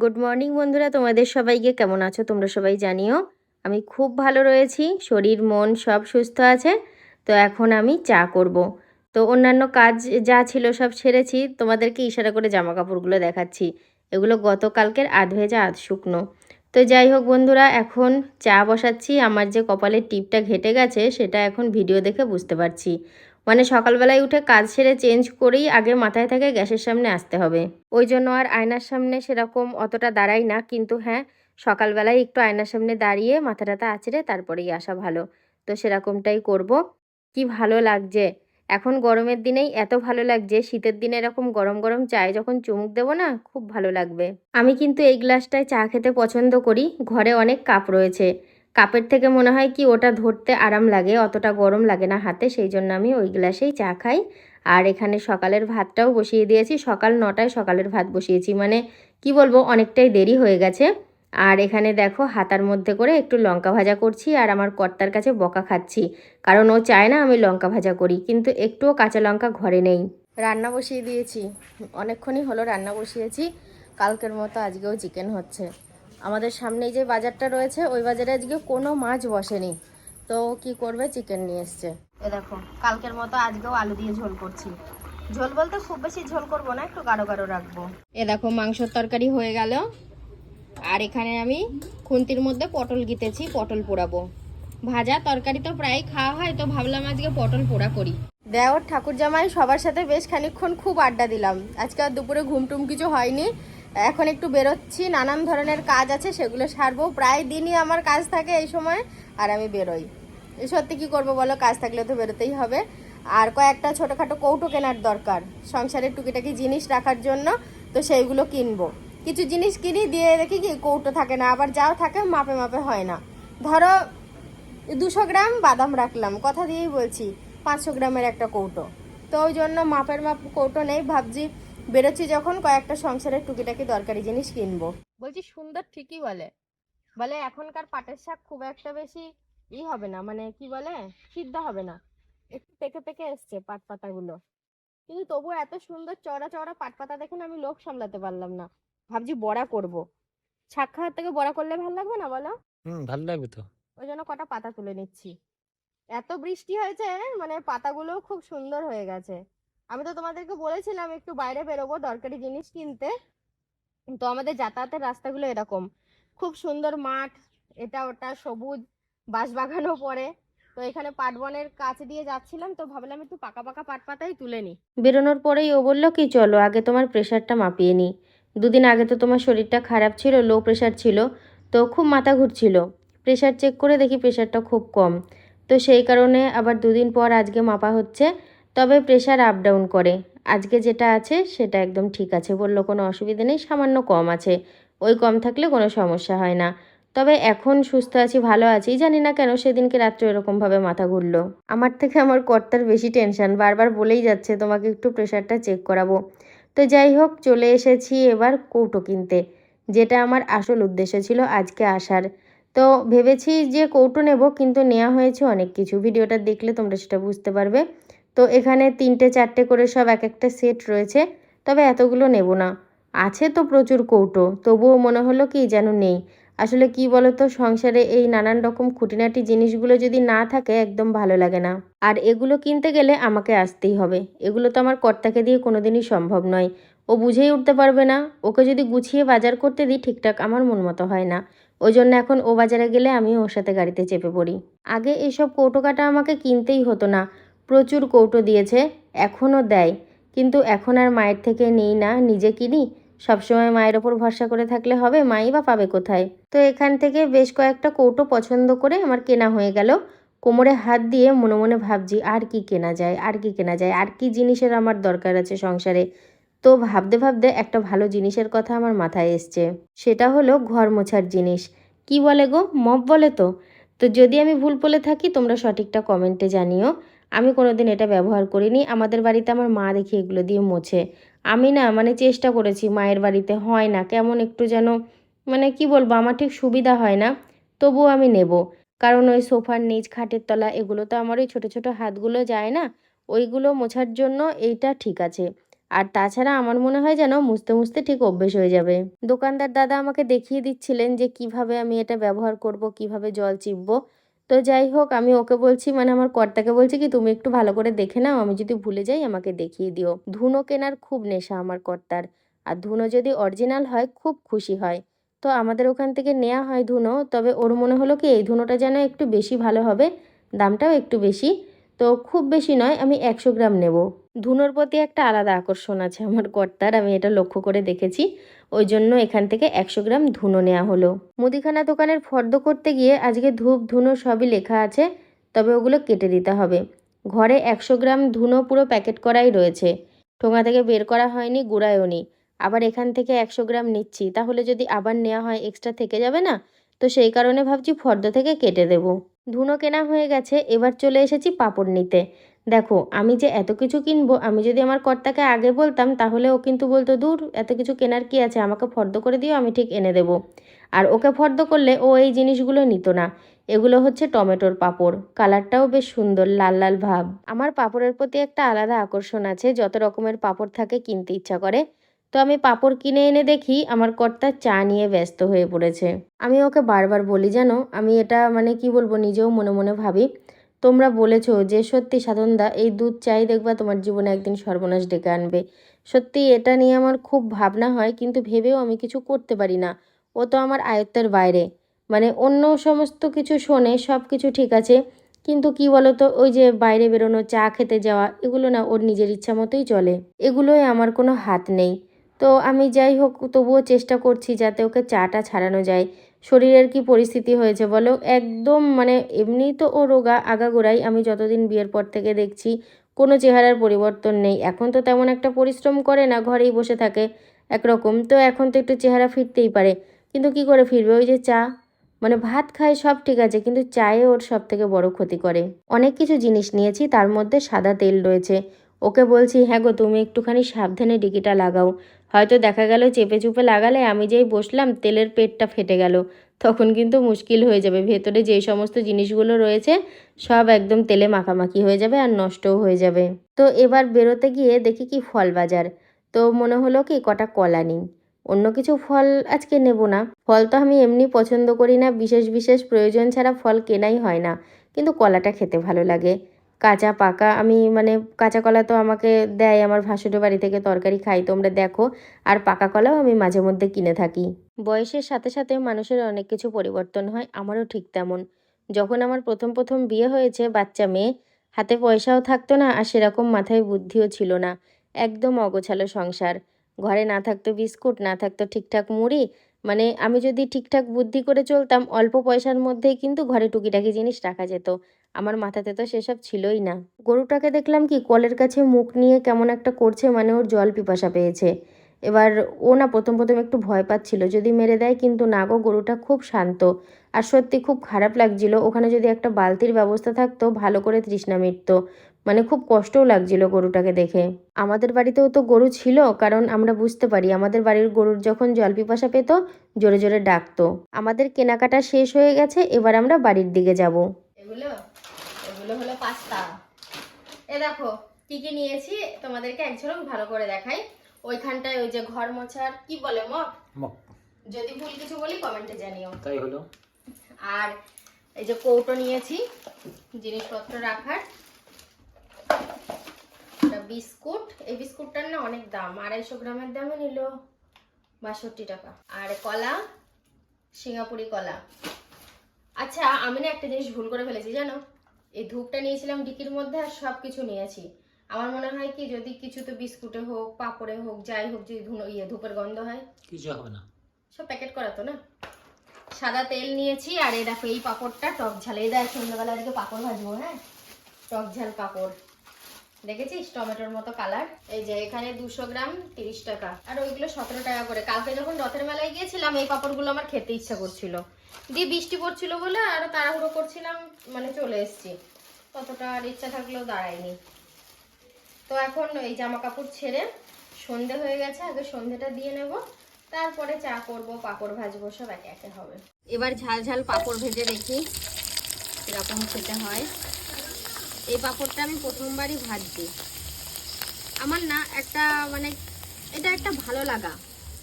Good morning বন্ধুরা। তোমাদের সবাইকে কেমন আছো? তোমরা সবাই জানিও, আমি খুব ভালো রয়েছি। শরীর, মন সব সুস্থ আছে। তো এখন আমি চা করব। তো অন্যান্য কাজ যা ছিল সব সেরেছি। তোমাদেরকে ইশারা করে জামা কাপড়গুলো দেখাচ্ছি। এগুলো গতকালকের আধ ভেজা, আধ শুকনো। তো যাই হোক বন্ধুরা, এখন চা বসাচ্ছি। আমার যে কপালের টিপটা ঘেটে গেছে, সেটা এখন ভিডিও দেখে বুঝতে পারছি। মানে সকালবেলায় উঠে কাজ সেরে চেঞ্জ করেই আগে মাথায় থাকে গ্যাসের সামনে আসতে হবে। ওই জন্য আর আয়নার সামনে সেরকম অতটা দাঁড়াই না, কিন্তু হ্যাঁ সকালবেলায় একটু আয়নার সামনে দাঁড়িয়ে মাথা টাথা আঁচড়ে তারপরেই আসা ভালো। তো সেরকমটাই করব। কি ভালো লাগছে। এখন গরমের দিনেই এত ভালো লাগছে, শীতের দিনে এরকম গরম গরম চায়ে যখন চুমুক দেবো না, খুব ভালো লাগবে। আমি কিন্তু এই গ্লাসটায় চা খেতে পছন্দ করি, ঘরে অনেক কাপ রয়েছে। কাপের থেকে মনে হয় কি ওটা ধরতে আরাম লাগে, অতটা গরম লাগে না হাতে, সেই জন্য আমি ওই গ্লাসেই চা খাই। আর এখানে সকালের ভাতটাও বসিয়ে দিয়েছি, সকাল নটায় সকালের ভাত বসিয়েছি মানে কি বলব, অনেকটাই দেরি হয়ে গেছে। আর এখানে দেখো হাতার মধ্যে করে একটু লঙ্কা ভাজা করছি, আর আমার কর্তার কাছে বকা খাচ্ছি, কারণ ও চায় না আমি লঙ্কা ভাজা করি, কিন্তু একটুও কাঁচা লঙ্কা ঘরে নেই। রান্না বসিয়ে দিয়েছি, অনেকক্ষণই হলো রান্না বসিয়েছি, কালকের মতো আজকেও চিকেন হচ্ছে। আমাদের সামনেই যে বাজারটা রয়েছে ওই বাজারে আজকে কোনো মাছ বসেনি। তো কি করবে? চিকেন নিয়ে এসছে। এ দেখো কালকের মতো আজকেও আলু দিয়ে ঝোল করছি। ঝোল বলতে খুব বেশি ঝোল করব না একটু গাঢ় গাঢ় রাখব। এ দেখো মাংসর তরকারি হয়ে গেল। আর এখানে আমি খুন্তির মধ্যে পটল গিতেছি পটল পোড়াবো। ভাজা তরকারি তো প্রায় খাওয়া হয় তো ভাবলাম আজকে পটল পোড়া করি। দেওর ঠাকুর জামাই সবার সাথে বেশ খানিক্ষণ খুব আড্ডা দিলাম। আজকে আর দুপুরে ঘুমটুম কিছু হয়নি। এখন একটু বেরোচ্ছি, নানান ধরনের কাজ আছে, সেগুলো সারবো। প্রায় দিনই আমার কাজ থাকে এই সময়, আর আমি বেরোই। সত্যি কি করব বলো, কাজ থাকলে তো বেরোতেই হবে। আর কয়েকটা ছোটোখাটো কৌটো কেনার দরকার, সংসারের টুকিটাকি জিনিস রাখার জন্য, তো সেইগুলো কিনবো। কিছু জিনিস কিনি, দিয়ে দেখি কি কৌটো থাকে না, আবার যাও থাকে, মাপে মাপে হয় না। ধরো, দুশো গ্রাম বাদাম রাখলাম, কথা দিয়েই বলছি, পাঁচশো গ্রামের একটা কৌটো। তো ওই জন্য মাপের মাপ কৌটো নেই, ভাবছি বেরোচ্ছি যখন কয়েকটা সংসারের টুকিটাকি দরকারি জিনিস কিনবো। বলছি সুন্দর ঠিকই বলে। বলে এখনকার পাটের শাক খুব একটা বেশি ই হবে না মানে কি বলে সিদ্ধ হবে না। একটু পেকে পেকে এসছে পাট পাতাগুলো। কিন্তু তবুও এত সুন্দর চড়া চড়া পাট পাতা দেখে আমি লোক সামলাতে পারলাম না। ভাবছি বড়া করব। শাক খাওয়ার থেকে বড়া করলে ভালো লাগবে না বলো? হুম ভালো লাগবে তো। ওই জন্য কটা পাতা তুলে নিচ্ছি। এত বৃষ্টি হয়েছে মানে পাতাগুলো খুব সুন্দর হয়ে গেছে। আমি তো তোমাদেরকে বলেছিলাম একটু বাইরে বেরোবো, দরকারি জিনিস কিনতে। তো আমাদের যাতায়াতের রাস্তাগুলো এরকম। খুব সুন্দর মাঠ, এটা ওটা সবুজ বাঁশ বাগানও পড়ে। তো এখানে পাট বনের কাছে দিয়ে যাচ্ছিলাম, তো ভাবলাম একটু পাকা পাকা পাট পাতাই তুলে নিই। বেরোনোর পরেই ও বলল, কি চলো, আগে তোমার প্রেশারটা মাপিয়ে নিই। দুদিন আগে তো তোমার শরীরটা খারাপ ছিল, লো প্রেশার ছিল, তো খুব মাথা ঘুরছিল। প্রেশার চেক করে দেখি প্রেশারটা খুব কম। তো সেই কারণে আবার দুদিন পর আজকে মাপা হচ্ছে তবে প্রেশার আপ ডাউন করে। আজকে যেটা আছে সেটা একদম ঠিক আছে। বলল কোনো অসুবিধা নেই, সামান্য কম আছে। ওই কম থাকলে কোনো সমস্যা হয় না। তবে এখন সুস্থ আছি, ভালো আছি, জানি না কেন সেদিনকে রাত্রে এরকমভাবে মাথা ঘুরলো। আমার থেকে আমার কর্তার বেশি টেনশন বারবার বলেই যাচ্ছে, তোমাকে একটু প্রেশারটা চেক করাবো। তো যাই হোক, চলে এসেছি এবার কৌটো কিনতে, যেটা আমার আসল উদ্দেশ্য ছিল আজকে আসার। তো ভেবেছি যে কৌটো নেব, কিন্তু নেওয়া হয়েছে অনেক কিছু। ভিডিওটা দেখলে তোমরা সেটা বুঝতে পারবে। তো এখানে তিনটে, চারটে করে সব এক একটা সেট রয়েছে, তবে এতগুলো নেব না। আছে তো প্রচুর কৌটো, তবুও মনে হলো কি যেন নেই। আসলে কি বলতো, সংসারে এই নানান রকম খুঁটিনাটি জিনিসগুলো যদি না থাকে, একদম ভালো লাগে না। আর এগুলো কিনতে গেলে আমাকে আসতেই হবে। এগুলো তো আমার কর্তাকে দিয়ে কোনোদিনই সম্ভব নয়। ও বুঝেই উঠতে পারবে না। ওকে যদি গুছিয়ে বাজার করতে দিই, ঠিকঠাক আমার মন মতো হয় না। ওই জন্য এখন ও বাজারে গেলে আমি ওর সাথে গাড়িতে চেপে পড়ি। আগে এইসব কৌটো কাটা আমাকে কিনতেই হতো না। প্রচুর কৌটো দিয়েছে, এখনও দেয়। কিন্তু এখন আর মায়ের থেকে নিই না, নিজে কিনি? সবসময় মায়ের ওপর ভরসা করে থাকলে হবে? মাই বা পাবে কোথায়? তো এখান থেকে বেশ কয়েকটা কৌটো পছন্দ করে আমার কেনা হয়ে গেল। কোমরে হাত দিয়ে মনে মনে ভাবছি, আর কি কেনা যায়, আর কি কেনা যায়, আর কি জিনিসের আমার দরকার আছে সংসারে? তো ভাবতে ভাবতে একটা ভালো জিনিসের কথা আমার মাথায় এসছে। সেটা হলো ঘর মোছার জিনিস। কি বলে গো? মপ বলে তো? তো যদি আমি ভুল বলে থাকি, তোমরা সঠিকটা কমেন্টে জানিও। আমি কোনোদিন এটা ব্যবহার করিনি। আমাদের বাড়িতে আমার মা দেখি এগুলো দিয়ে মোছে। আমি না মানে চেষ্টা করেছি, মায়ের বাড়িতে হয় না। কেমন একটু যেন মানে কি বলব, আমার ঠিক সুবিধা হয় না। তবুও আমি নেব। কারণ ওই সোফার নিচ, খাটের তলা এগুলো তো আমার ওই ছোটো ছোটো হাতগুলো যায় না। ওইগুলো মোছার জন্য এইটা ঠিক আছে। আর তাছাড়া আমার মনে হয় যেন মুছতে মুছতে ঠিক অভ্যেস হয়ে যাবে। দোকানদার দাদা আমাকে দেখিয়ে দিচ্ছিলেন যে কীভাবে আমি এটা ব্যবহার করব, কীভাবে জল চিপবো। তো যাই হোক, আমি ওকে বলছি মানে আমার কর্তাকে বলছি কি, তুমি একটু ভালো করে দেখে নাও, আমি যদি ভুলে যাই, আমাকে দেখিয়ে দিও। ধুনো কেনার খুব নেশা আমার কর্তার। আর ধুনো যদি অরিজিনাল হয়, খুব খুশি হয়। তো আমাদের ওখান থেকে নেওয়া হয় ধুনো তবে ওর মনে হলো কি, এই ধুনোটা যেন একটু বেশি ভালো হবে, দামটাও একটু বেশি। তো খুব বেশি নয়, আমি একশো গ্রাম নেব। ধুনোর প্রতি একটা আলাদা আকর্ষণ আছে আমার কর্তার, আমি এটা লক্ষ্য করে দেখেছি। ওই জন্য এখান থেকে একশো গ্রাম ধুনো নেওয়া হলো। মুদিখানা দোকানের ফর্দ করতে গিয়ে আজকে ধূপ, ধুনো সবই লেখা আছে, তবে ওগুলো কেটে দিতে হবে। ঘরে একশো গ্রাম ধুনো পুরো প্যাকেট করাই রয়েছে। ঠোঙা থেকে বের করা হয়নি, গুঁড়ায়ও নি। আবার এখান থেকে একশো গ্রাম নিচ্ছি, তাহলে যদি আবার নেওয়া হয় এক্সট্রা থেকে যাবে না? তো সেই কারণে ভাবছি ফর্দ থেকে কেটে দেব। ধুনো কেনা হয়ে গেছে, এবার চলে এসেছি পাপড় নিতে। দেখো, আমি যে এত কিছু কিনবো, আমি যদি আমার কর্তাকে আগে বলতাম, তাহলে ও কিন্তু বলতো, দূর, এত কিছু কেনার কি আছে? আমাকে ফর্দ করে দিও, আমি ঠিক এনে দেবো। আর ওকে ফর্দ করলে ও এই জিনিসগুলো নিত না। এগুলো হচ্ছে টমেটোর পাপড়। কালারটাও বেশ সুন্দর, লাল লাল ভাব। আমার পাপড়ের প্রতি একটা আলাদা আকর্ষণ আছে, যত রকমের পাপড় থাকে কিনতে ইচ্ছা করে। তো আমি পাঁপড় কিনে এনে দেখি আমার কর্তা চা নিয়ে ব্যস্ত হয়ে পড়েছে। আমি ওকে বারবার বলি, জানো, আমি এটা মানে কি বলব, নিজেও মনে মনে ভাবি। তোমরা বলেছ যে, সত্যি সাধনদা, এই দুধ চাই দেখবা তোমার জীবনে একদিন সর্বনাশ ডেকে আনবে। সত্যি এটা নিয়ে আমার খুব ভাবনা হয়, কিন্তু ভেবেও আমি কিছু করতে পারি না। ও তো আমার আয়ত্তের বাইরে। মানে অন্য সমস্ত কিছু শোনে, সব কিছু ঠিক আছে, কিন্তু কি বলতো, ওই যে বাইরে বেরোনো, চা খেতে যাওয়া, এগুলো না ওর নিজের ইচ্ছা মতোই চলে। এগুলোই আমার কোনো হাত নেই। তো আমি যাই হোক, তবুও চেষ্টা করছি যাতে ওকে চাটা ছাড়ানো যায়। শরীরের কি পরিস্থিতি হয়েছে বলো? একদম মানে এমনি তো ও রোগা, আগাগোড়াই। আমি যতদিন বিয়ের পর থেকে দেখছি, কোনো চেহারার পরিবর্তন নেই। এখন তো তেমন একটা পরিশ্রম করে না, ঘরেই বসে থাকে একরকম। তো এখন তো একটু চেহারা ফিরতেই পারে। কিন্তু কি করে ফিরবে? ওই যে চা। মানে ভাত খায় সব ঠিক আছে, কিন্তু চায়ে ওর সব থেকে বড় ক্ষতি করে। অনেক কিছু জিনিস নিয়েছি, তার মধ্যে সাদা তেল রয়েছে। ওকে বলছি হ্যাঁ গো, তুমি একটুখানি সাবধানে ডিকিটা লাগাও। হয়তো দেখা গেল চেপে চুপে লাগালে আমি যেই বসলাম, তেলের পেটটা ফেটে গেল। তখন কিন্তু মুশকিল হয়ে যাবে। ভেতরে যেই সমস্ত জিনিসগুলো রয়েছে, সব একদম তেলে মাখামাখি হয়ে যাবে আর নষ্টও হয়ে যাবে। তো এবার বেরোতে গিয়ে দেখি কি ফল বাজার। তো মনে হলো কি, কটা কলা নিই। অন্য কিছু ফল আজকে নেব না। ফল তো আমি এমনি পছন্দ করি না। বিশেষ বিশেষ প্রয়োজন ছাড়া ফল কেনাই হয় না। কিন্তু কলাটা খেতে ভালো লাগে। কাঁচা পাকা। আমি মানে কাঁচা কলা তো আমাকে দেয় আমার ভাসুরের বাড়ি থেকে, তরকারি খাই, তোমরা দেখো। আর পাকা কলাও আমি মাঝে মধ্যে কিনে থাকি। বয়সের সাথে সাথে মানুষের অনেক কিছু পরিবর্তন হয়, আমারও ঠিক তেমন। যখন আমার প্রথম প্রথম বিয়ে হয়েছে, বাচ্চা মেয়ে, হাতে পয়সাও থাকতো না আর সেরকম মাথায় বুদ্ধিও ছিল না। একদম অগোছালো সংসার। ঘরে না থাকতো বিস্কুট, না থাকতো ঠিকঠাক মুড়ি। মানে আমি যদি ঠিকঠাক বুদ্ধি করে চলতাম, অল্প পয়সার মধ্যেই কিন্তু ঘরে টুকিটাকি জিনিস রাখা যেত। আমার মাথাতে তো সেসব ছিলই না। গরুটাকে দেখলাম কি, কলের কাছে মুখ নিয়ে কেমন একটা করছে মানে ওর জল পিপাসা পেয়েছে। এবার ও না প্রথম প্রথম একটু ভয় পাচ্ছিল, যদি মেরে দেয় কিন্তু না গো, গরুটা খুব শান্ত। আর সত্যি খুব খারাপ লাগছিল, ওখানে যদি একটা বালতির ব্যবস্থা থাকতো, ভালো করে তৃষ্ণা মিটতো। মানে খুব কষ্টও লাগছিল গরুটাকে দেখে। আমাদের বাড়িতেও তো গরু ছিল, কারণ আমরা বুঝতে পারি, আমাদের বাড়ির গরুর যখন জল পিপাসা পেত, জোরে জোরে ডাকতো। আমাদের কেনাকাটা শেষ হয়ে গেছে, এবার আমরা বাড়ির দিকে যাব। এগুলো এগুলো হলো পাস্তা। এ দেখো কি কি নিয়েছি তোমাদেরকে এক ঝলক ভালো করে দেখাই। ওইখানটায় ওই যে ঘর মোছার কি বলে মক যদি ভুল কিছু বলি কমেন্টে জানিও। তাই হলো? আর এই যে কৌটো নিয়েছি জিনিসপত্র রাখার। বিস্কুট। এই বিস্কুটটার না অনেক দাম আড়াইশো গ্রামের দামে নিল বাষট্টি টাকা। আর কলা সিঙ্গাপুরি কলা। আচ্ছা আমি না একটা জিনিস ভুল করে ফেলেছি জানো? এই ধূপটা নিয়েছিলাম ডিকির মধ্যে আর সব কিছু নিয়েছি। আমার মনে হয় কি যদি কিছু তো বিস্কুটে হোক পাপড়ে হোক যাই হোক যদি ধুনো ইয়ে ধূপের গন্ধ হয়। কিছু হবে না। সব প্যাকেট করা তো না? সাদা তেল নিয়েছি আর এই দেখো এই পাপড়টা টক ঝাল। এই দেখ সন্ধ্যাবেলা আজকে পাপড় ভাজবো হ্যাঁ? টক ঝাল পাঁপড়। দেখেছিস? টমেটোর মতো কালার এই যে এখানে দুশো গ্রাম তিরিশ টাকা। আর ওইগুলো সতেরো টাকা করে। কালকে যখন রথের মেলায় গিয়েছিলাম, এই পাঁপড়গুলো আমার খেতে ইচ্ছা করছিল। দিয়ে বৃষ্টি পড়ছিল বলে আর তাড়াহুড়ো করছিলাম মানে চলে এসেছি। ততটা আর ইচ্ছা থাকলেও দাঁড়ায়নি। তো এখন এই জামা কাপড় ছেড়ে সন্ধে হয়ে গেছে, আগে সন্ধেটা দিয়ে নেব। তারপরে চা করব, পাঁপড় ভাজবো, সব একে একে হবে। এবার ঝাল ঝাল পাঁপড় ভেজে দেখি এরকম খেতে হয়। এই পাঁপড়টা আমি প্রথমবারই ভাজছি আমার না একটা মানে এটা একটা ভালো লাগা।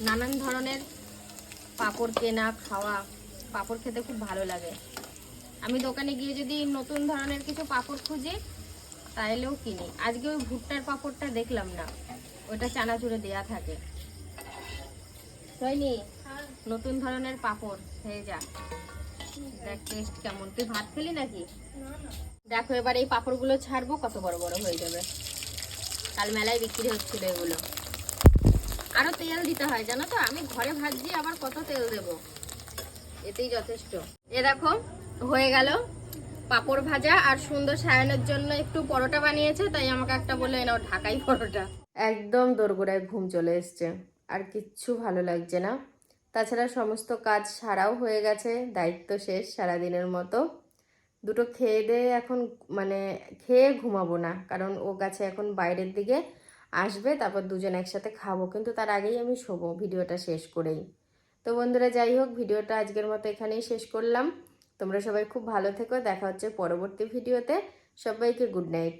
নানান ধরনের পাঁপড় কেনা, খাওয়া, পাঁপড় খেতে খুব ভালো লাগে। আমি দোকানে গিয়ে যদি নতুন ধরনের কিছু পাঁপড় খুঁজি, তাইলেও কিনি। আজকে ওই ভুট্টার পাঁপড়টা দেখলাম না। ওটা চানাচুরে দেয়া থাকে। হয়নি নতুন ধরনের পাঁপড়, হয়ে যা। দেখ, টেস্ট কেমন। তুই ভাত খেলি নাকি? দেখো, এবার এই পাঁপড়গুলো ছাড়বো, কত বড় বড় হয়ে যাবে। কাল মেলায় বিক্রি হচ্ছিল এগুলো। আরও তেল দিতে হয়, জানো তো? আমি ঘরে ভাজছি, আবার কত তেল দেব? এতেই যথেষ্ট। এ দেখো, হয়ে গেল পাপড় ভাজা, আর সুন্দর সায়নের জন্য একটু পরোটা বানিয়েছে, তাই আমাকে একটা বলে নাও ঢাকাই পরোটা। একদম দোরগোড়ায় ঘুম চলে এসছে, আর কিচ্ছু ভালো লাগছে না। তাছাড়া সমস্ত কাজ সারাও হয়ে গেছে, দায়িত্ব শেষ সারাদিনের মতো। দুটো খেয়ে দেয়ে এখন মানে খেয়ে ঘুমাবো না। কারণ ও গাছে এখন বাইরের দিকে, আসবে, তারপর দুজন একসাথে খাব। কিন্তু তার আগেই আমি শোবো ভিডিওটা শেষ করেই। তো বন্ধুরা, যাই হোক, ভিডিওটা আজকের মতো এখানেই শেষ করলাম। তোমরা সবাই খুব ভালো থেকো, দেখা হচ্ছে পরবর্তী ভিডিওতে। সবাইকে গুড নাইট।